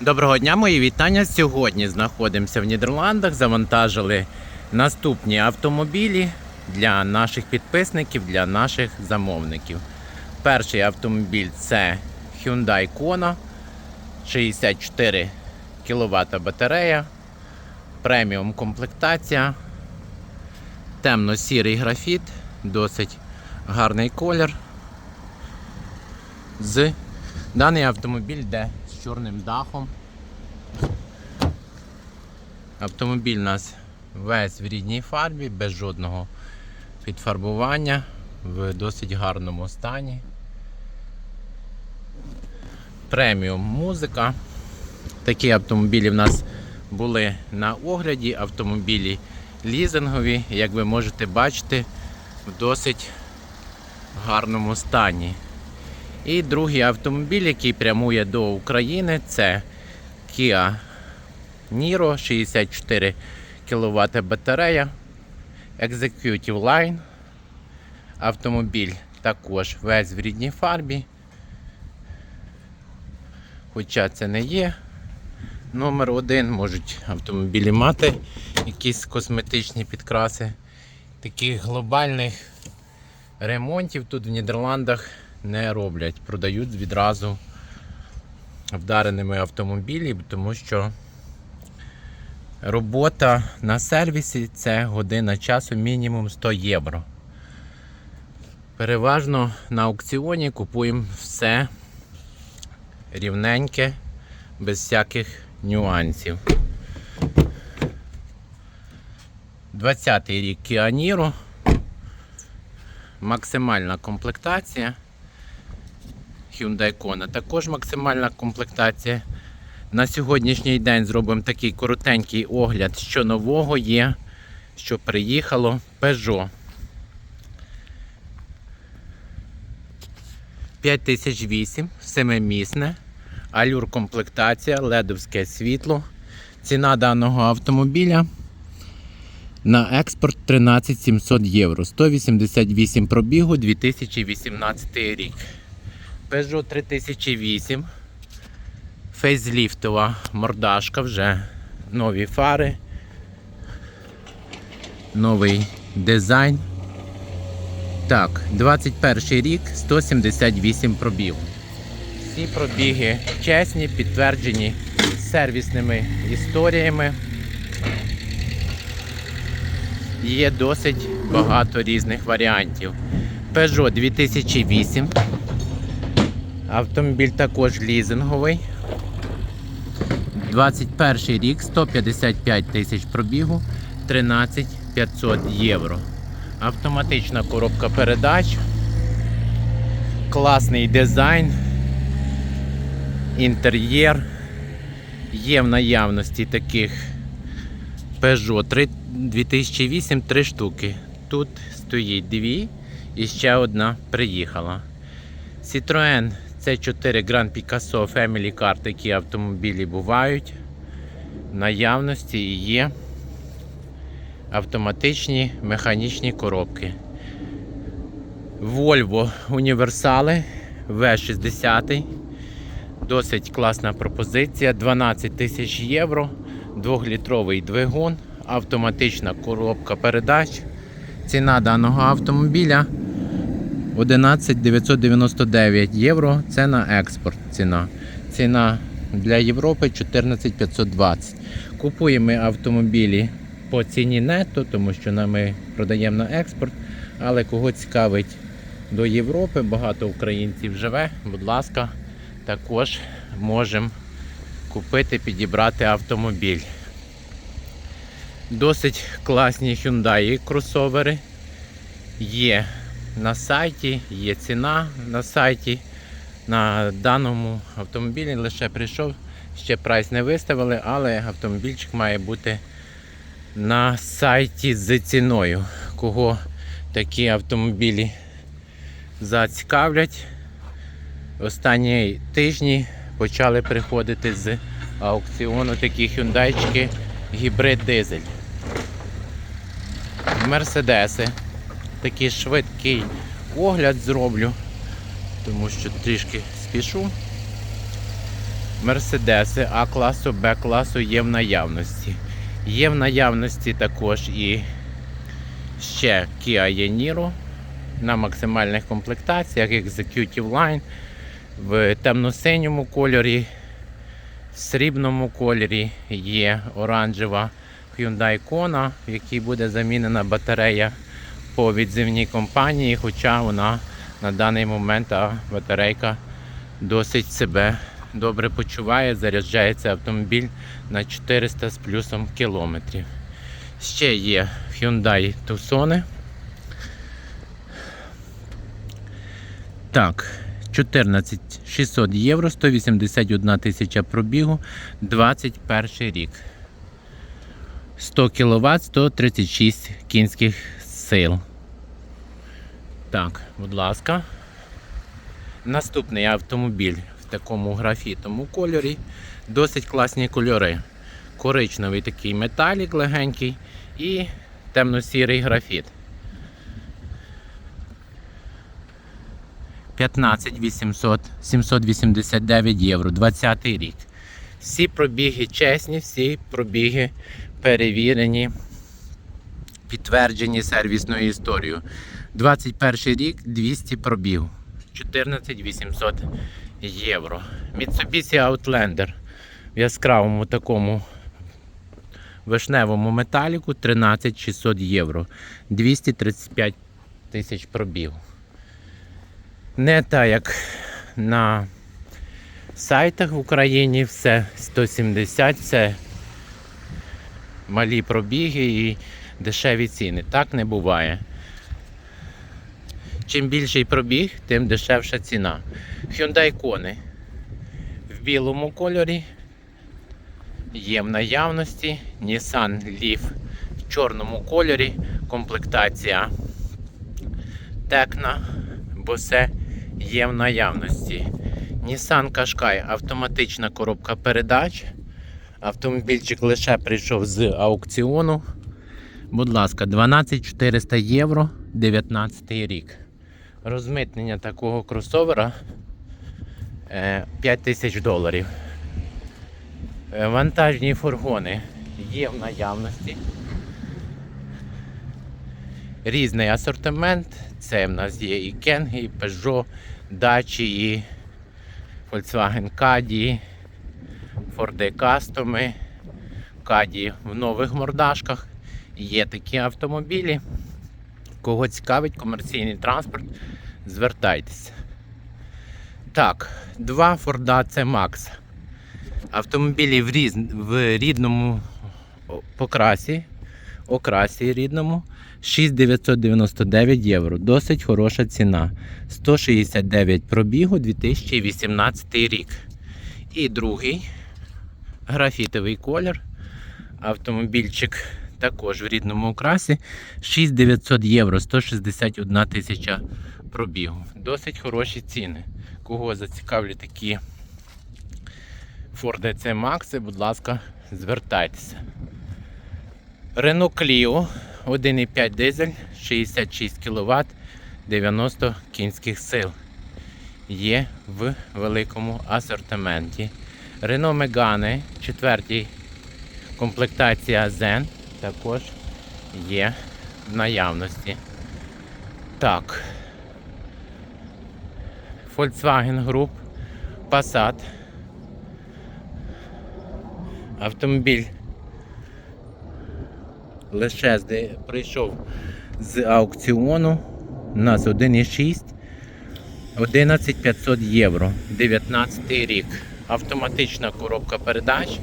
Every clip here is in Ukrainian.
Доброго дня, мої вітання. Сьогодні знаходимося в Нідерландах. Завантажили наступні автомобілі для наших підписників, для наших замовників. Перший автомобіль це Hyundai Kona, 64 кВт батарея, преміум комплектація, темно-сірий графіт, досить гарний колір. З Даний автомобіль йде чорним дахом. Автомобіль у нас весь в рідній фарбі, без жодного підфарбування, в досить гарному стані. Преміум музика. Такі автомобілі в нас були на огляді, автомобілі лізингові, як ви можете бачити, в досить гарному стані. І другий автомобіль, який прямує до України, це Kia Niro 64 кВт батарея. Executive Line. Автомобіль також весь в рідній фарбі. Хоча це не є номер один, можуть автомобілі мати якісь косметичні підкраси. Таких глобальних ремонтів тут в Нідерландах не роблять, продають відразу вдареними автомобілі, тому що робота на сервісі це година часу мінімум 100 євро. Переважно на аукціоні купуємо все рівненьке, без всяких нюансів. 20-й рік Niro. Максимальна комплектація. Hyundai Kona. Також максимальна комплектація. На сьогоднішній день зробимо такий коротенький огляд, що нового є, що приїхало Peugeot. 5008, семимісне, алюр комплектація, ледовське світло. Ціна даного автомобіля на експорт 13 700 євро. 188 пробігу 2018 рік. Peugeot 3008. Фейзліфтова мордашка вже нові фари. Новий дизайн. Так, 21 рік, 178 пробігів. Всі пробіги чесні, підтверджені сервісними історіями. Є досить багато різних варіантів. Peugeot 2008. Автомобіль також лізинговий. 21 рік, 155 тисяч пробігу, 13 500 євро. Автоматична коробка передач. Класний дизайн. Інтер'єр. Є в наявності таких Peugeot 3 2008 3 штуки. Тут стоїть дві і ще одна приїхала. Citroën C4 Grand Picasso Family Car такі автомобілі бувають. Наявності і є автоматичні механічні коробки. Volvo універсали V60. Досить класна пропозиція. 12 тисяч євро, 2-літровий двигун, автоматична коробка передач. Ціна даного автомобіля 11 999 євро. Це на експорт ціна. Ціна для Європи 14 520. Купуємо ми автомобілі по ціні нетто, тому що ми продаємо на експорт. Але кого цікавить до Європи, багато українців живе, будь ласка, також можемо купити, підібрати автомобіль. Досить класні Hyundai кросовери. Є на сайті, є ціна на сайті. На даному автомобілі лише прийшов, ще прайс не виставили, але автомобільчик має бути на сайті з ціною. Кого такі автомобілі зацікавлять. Останні тижні почали приходити з аукціону такі хюндайчики гібрид дизель. Мерседеси. Такий швидкий огляд зроблю, тому що трішки спішу. Мерседеси А класу, Б класу є в наявності. Є в наявності також і ще Kia Yeniro на максимальних комплектаціях, Executive Line в темно-синьому кольорі, в срібному кольорі є оранжева Hyundai Kona, в якій буде замінена батарея по відзивній компанії, хоча вона на даний момент а батарейка досить себе добре почуває, заряджається автомобіль на 400 з плюсом кілометрів. Ще є Hyundai Tucson. Так, 14 600 євро, 181 тисяча пробігу, 21 рік. 100 кВт, 136 кінських сил. Так, будь ласка. Наступний автомобіль в такому графітому кольорі. Досить класні кольори. Коричневий такий металік легенький і темно-сірий графіт. 15 800 789 євро, 20 рік. Всі пробіги чесні, всі пробіги перевірені, підтверджені сервісною історією. 21 рік 200 пробігів. 14 800 євро. Mitsubishi Outlander в яскравому такому вишневому металіку 13 600 євро. 235 тисяч пробіг. Не так як на сайтах в Україні все 170, це малі пробіги і дешеві ціни. Так не буває. Чим більший пробіг, тим дешевша ціна. Hyundai Kona в білому кольорі є в наявності. Nissan Leaf в чорному кольорі. Комплектація Tecna Bose є в наявності. Nissan Qashqai автоматична коробка передач. Автомобільчик лише прийшов з аукціону. Будь ласка, 12 400 євро 19 рік. Розмитнення такого кросовера е, 5 тисяч доларів. Е, Вантажні фургони є в наявності. Різний асортимент. Це в нас є і Кенги, і Peugeot, Dacia, і Volkswagen Caddy, Ford Custom, Caddy в нових мордашках. Є такі автомобілі. Кого цікавить комерційний транспорт, звертайтеся. Так, два Форда це Max. Автомобілі в, різ... в рідному покрасі, окрасі рідному 6999 євро. Досить хороша ціна. 169 пробігу 2018 рік. І другий графітовий колір. Автомобільчик також в рідному окрасі 6900 євро, 161 тисяча пробігу. Досить хороші ціни. Кого зацікавлять такі Ford DC Max, будь ласка, звертайтеся. Renault Clio 1,5 дизель, 66 кВт, 90 кінських сил. Є в великому асортименті. Renault Megane 4 комплектація Zen також є в наявності. Так. Volkswagen Group Passat. Автомобіль лише прийшов з аукціону. У нас 1,6 11500 євро. 19 рік. Автоматична коробка передач.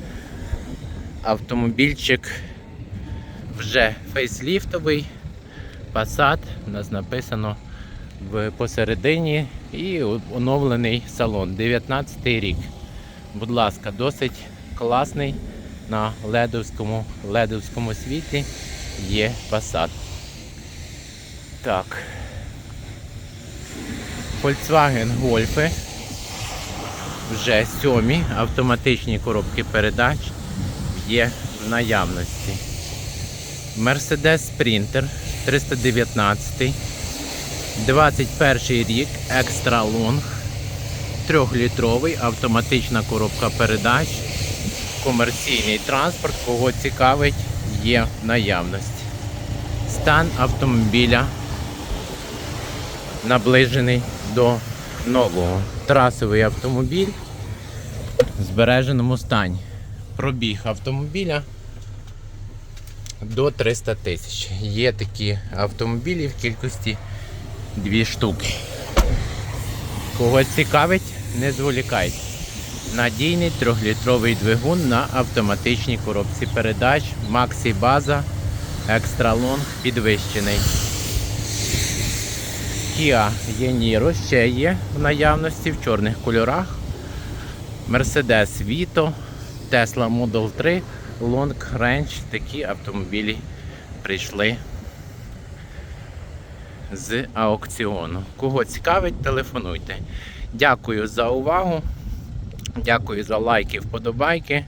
Автомобільчик вже фейсліфтовий. Passat. У нас написано в посередині і оновлений салон. 19 рік. Будь ласка, досить класний на ледовському, ледовському світлі є Passat. Так. Volkswagen Golf. Вже сьомі автоматичні коробки передач є в наявності. Mercedes Sprinter 319, 21 рік, Extra Long, Трьохлітровий автоматична коробка передач, комерційний транспорт, кого цікавить, є наявності. Стан автомобіля наближений до нового. Трасовий автомобіль в збереженому стані. Пробіг автомобіля до 300 тисяч. Є такі автомобілі в кількості 2 штуки. Кого цікавить, не зволікайте. Надійний трьохлітровий двигун на автоматичній коробці передач Maxi База Long підвищений. Kia Yeniro ще є в наявності в чорних кольорах. Mercedes Vito, Tesla Model 3, Long Range. Такі автомобілі прийшли з аукціону. Кого цікавить, телефонуйте. Дякую за увагу. Дякую за лайки, вподобайки.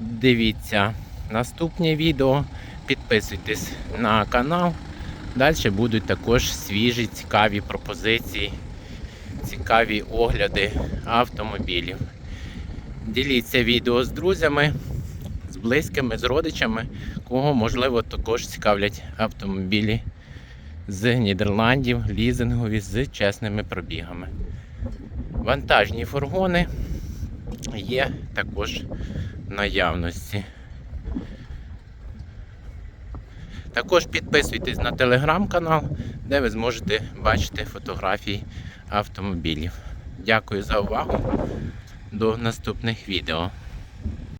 Дивіться наступні відео. Підписуйтесь на канал. Далі будуть також свіжі, цікаві пропозиції, цікаві огляди автомобілів. Діліться відео з друзями, близькими, з родичами, кого можливо також цікавлять автомобілі з Нідерландів, лізингові з чесними пробігами. Вантажні фургони є також наявності. Також підписуйтесь на телеграм-канал, де ви зможете бачити фотографії автомобілів. Дякую за увагу. До наступних відео.